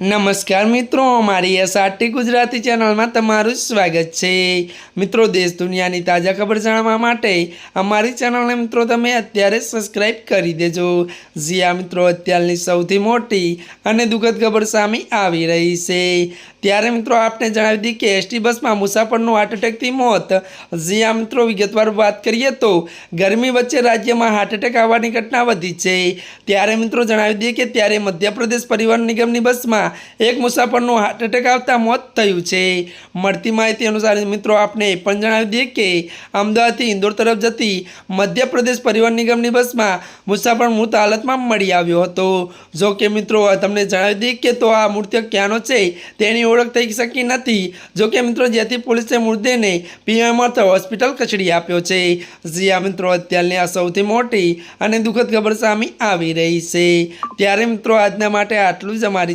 નમસ્કાર મિત્રો, મારી એસઆરટી ગુજરાતી ચેનલમાં તમારું સ્વાગત છે. મિત્રો, દેશ દુનિયાની તાજા ખબર જાણવા માટે અમારી ચેનલને મિત્રો તમે અત્યારે સબસ્ક્રાઈબ કરી દેજો. જ્યાં મિત્રો, અત્યારની સૌથી મોટી અને દુઃખદ ખબર સામે આવી રહી છે. ત્યારે મિત્રો, આપને જણાવી દઈએ કે એસટી બસમાં મુસાફરનું હાર્ટ એટેકથી મોત. જ્યાં મિત્રો, વિગતવાર વાત કરીએ તો ગરમી વચ્ચે રાજ્યમાં હાર્ટ એટેક આવવાની ઘટના વધી છે. ત્યારે મિત્રો, જણાવી દઈએ કે ત્યારે મધ્યપ્રદેશ પરિવહન નિગમની બસમાં એક મુસાફરનું હાર્ટ એટેક આવતા મોત થયું છે. મળતી માહિતી અનુસાર મિત્રો, આપને એ પણ જણાવી દઈએ કે અમદાવાદથી ઇન્દોર તરફ જતી મધ્યપ્રદેશ પરિવહન નિગમની બસમાં મુસાફર મૃત હાલતમાં મળી આવ્યો હતો. જો કે મિત્રો, તમને જણાવી દઈએ કે તો આ મૃતક ક્યાંનો છે તેની ઓળખ થઈ શકી નથી. જો કે મિત્રો, જેથી પોલીસે મૃતદેહને પીએમ અર્થ હોસ્પિટલ કચડી આપ્યો છે. જ્યાં મિત્રો, અત્યારની આ સૌથી મોટી અને દુઃખદ ખબર સામે આવી રહી છે. ત્યારે મિત્રો, આજના માટે આટલું જ અમારી